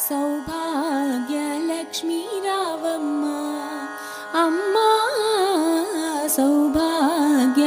सौभाग्यलक्ष्मीरावम्मा अम्मा सौभाग्य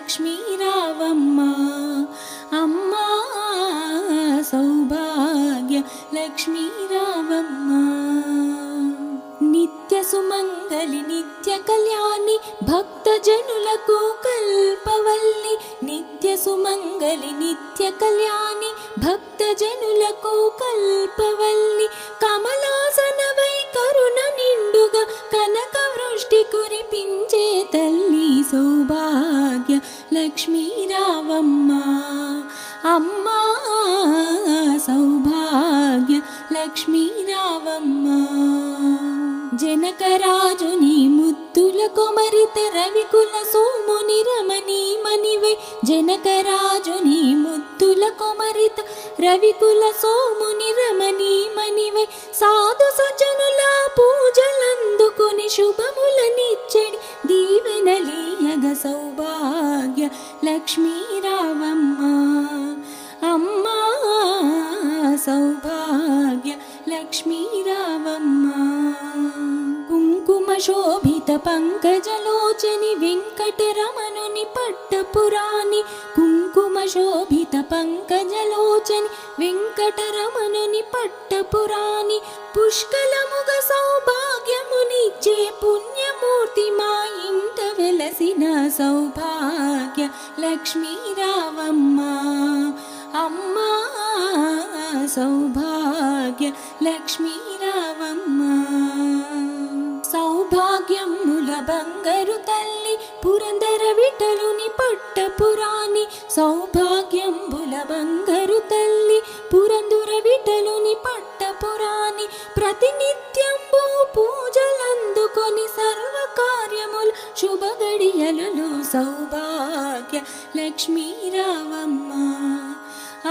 లక్ష్మీ రావమ్మ. అమ్మా సౌభాగ్య లక్ష్మీ రావమ్మ. నిత్య సుమంగళి నిత్య కళ్యాణి భక్తజనులకు కల్పవల్లి. నిత్య సుమంగళి నిత్య కళ్యాణి భక్తజనులకు కల్పవల్లి. కమలాసనవై కరుణ నిండుగా కనక వృష్టి కురిపించే తల్లి. లక్ష్మీ రావమ్మ అమ్మా సౌభాగ్య లక్ష్మీ రావమ్మ. జనకరాజుని ముత్తుల కొమరిత రవికుల సోముని రమణి మణివై. జనకరాజుని ముత్తుల కొమరిత రవికుల సోముని రమణి మణివై. సాధు సజనుల పూజలందుకుని శుభ లక్ష్మీ రావమ్మ అమ్మా సౌభాగ్య లక్ష్మీ రావమ్మ కుంకుమ శోభిత పంకజలోచని వెంకటరమణుని పట్టపురాణి కుంకుమ శోభిత పంకజలోచని వెంకటరమణుని పట్టపురాణి పుష్కలముగ సౌభాగ్యమునిచ్చే పుణ్యమూర్తి మా ఇంట వెలసిన సౌభాగ్య లక్ష్మీరావమ్మ అమ్మ అమ్మా సౌభాగ్య లక్ష్మీరావమ్మ. సౌభాగ్యముల బంగారు తల్లి పురందర విఠలుని పట్టపురాణి సౌభాగ్యంబుల బంగరు తల్లి పురందుర शुभगडियलु सौभाग्य लक्ष्मी रावम्मा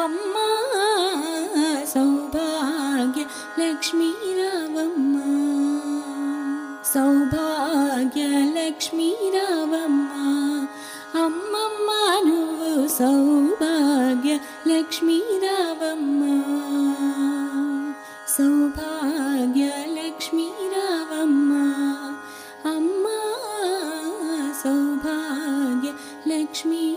अम्मा सौभाग्य लक्ष्मी रावम् सौभाग्य लक्ष्मी रावम्माम् अम्मा नु सौभाग्य लक्ष्मी सौभाग्य लक्ष्मी